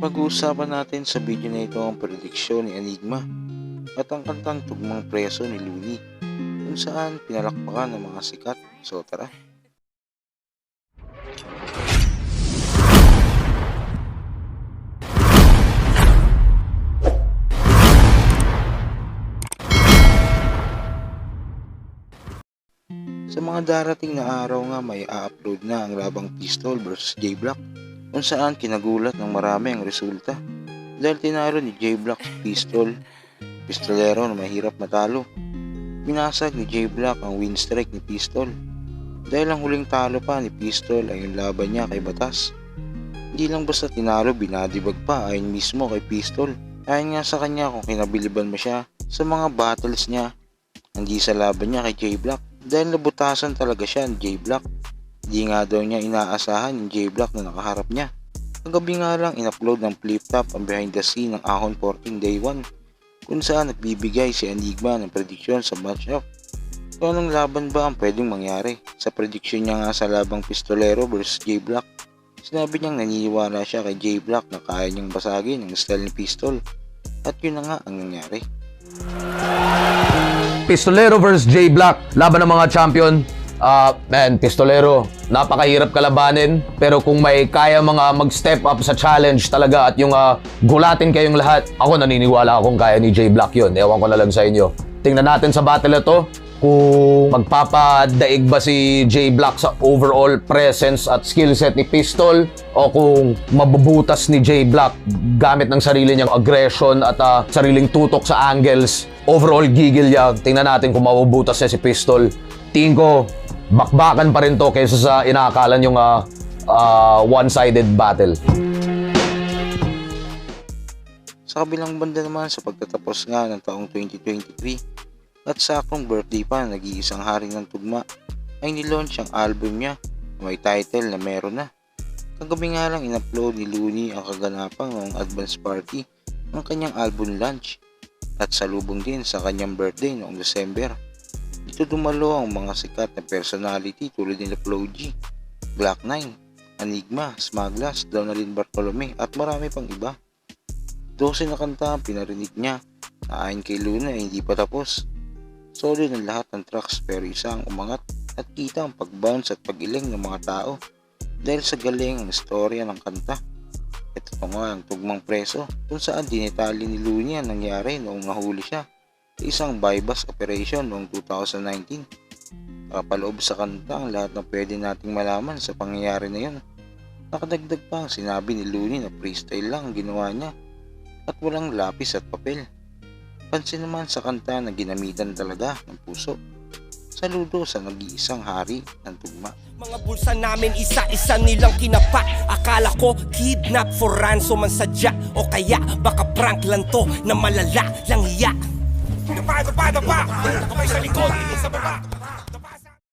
Pag-uusapan natin sa video na ito ang prediksyon ni Enigma at ang kantang tugmang preso ni Luni kung saan pinalakpakan ng mga sikat. So tara. Sa mga darating na araw nga may a-upload na ang labang pistol versus J-Block kung saan kinagulat ng marami ang resulta dahil tinalo ni J-Block Pistol, pistolero na mahirap matalo. Binasag ni J-Block ang win streak ni Pistol dahil ang huling talo pa ni Pistol ay yung laban niya kay Batas. Hindi lang basta tinalo, binadibag pa ayon mismo kay Pistol. Ayon nga sa kanya kung kinabiliban mo siya sa mga battles niya, hindi sa laban niya kay J-Block dahil nabutasan talaga siya ni J-Block. Hindi nga daw niya inaasahan yung J-Block na nakaharap niya. Kagabi nga lang in-upload ng flip top ang behind the scene ng Ahon 14 Day 1 kung saan nagbibigay si Enigma ng prediksyon sa matchup. Kung anong laban ba ang pwedeng mangyari sa prediksyon niya nga sa labang pistolero versus J-Block. Sinabi niyang naniniwala siya kay J-Block na kaya niyang basagin ang style ni Pistol at yun na nga ang nangyari. Pistolero versus J Black, laban ng mga champion. Ah, man, Pistolero, napakahirap kalabanin. Pero kung may kaya mga mag-step up sa challenge talaga at yung ah, gulatin kayong lahat, ako naniniwala akong kaya ni J Black yun. Ewan ko na lang sa inyo. Tingnan natin sa battle na to kung magpapadaig ba si J Black sa overall presence at skill set ni Pistol o kung mabubutas ni J Black gamit ng sarili niyang aggression at ah, sariling tutok sa angles. Overall gigil niya. Tingnan natin kung mabubutas niya si Pistol. Tingin ko, bakbakan pa rin to kaysa sa inaakalan yung ah, ah, one-sided battle. Sa kabilang banda naman sa pagtatapos nga ng taong 2023 at saktong birthday pa ng nag-iisang hari ng tugma ay nilaunch ang album niya na may title na meron na. Kagabi nga lang in-upload ni Looney ang kaganapang ng advance party ng kanyang album launch at salubong din sa kanyang birthday noong December. Dito dumalo ang mga sikat na personality tulad nila Flo G, Black 9, Enigma, Smaglas, Donalyn Bartolome at marami pang iba. 12 na kanta ang pinarinig niya na ayon kay Luna ay hindi pa tapos. Solid ang lahat ng tracks pero isa ang umangat at kita ang pag-bounce at pag-iling ng mga tao dahil sa galing ng istorya ng kanta. Ito pa nga ang tugmang preso kung saan dinetali ni Luna ang nangyari noong nahuli siya sa isang bypass operation noong 2019. Kapaloob sa kanta ang lahat ng pwede nating malaman sa pangyayari na yun. Nakadagdag pa ang sinabi ni Looney na freestyle lang ang ginawa niya at walang lapis at papel. Pansin naman sa kanta na ginamitan talaga ng puso. Saludo sa nag-iisang hari ng tugma. Mga bulsa namin isa-isa nilang kinapa Akala ko kidnap for ransom ang sadya O kaya baka prank lang to na malala lang hiya Dapa, dapa, dapa! Kamay sa likod, sa baba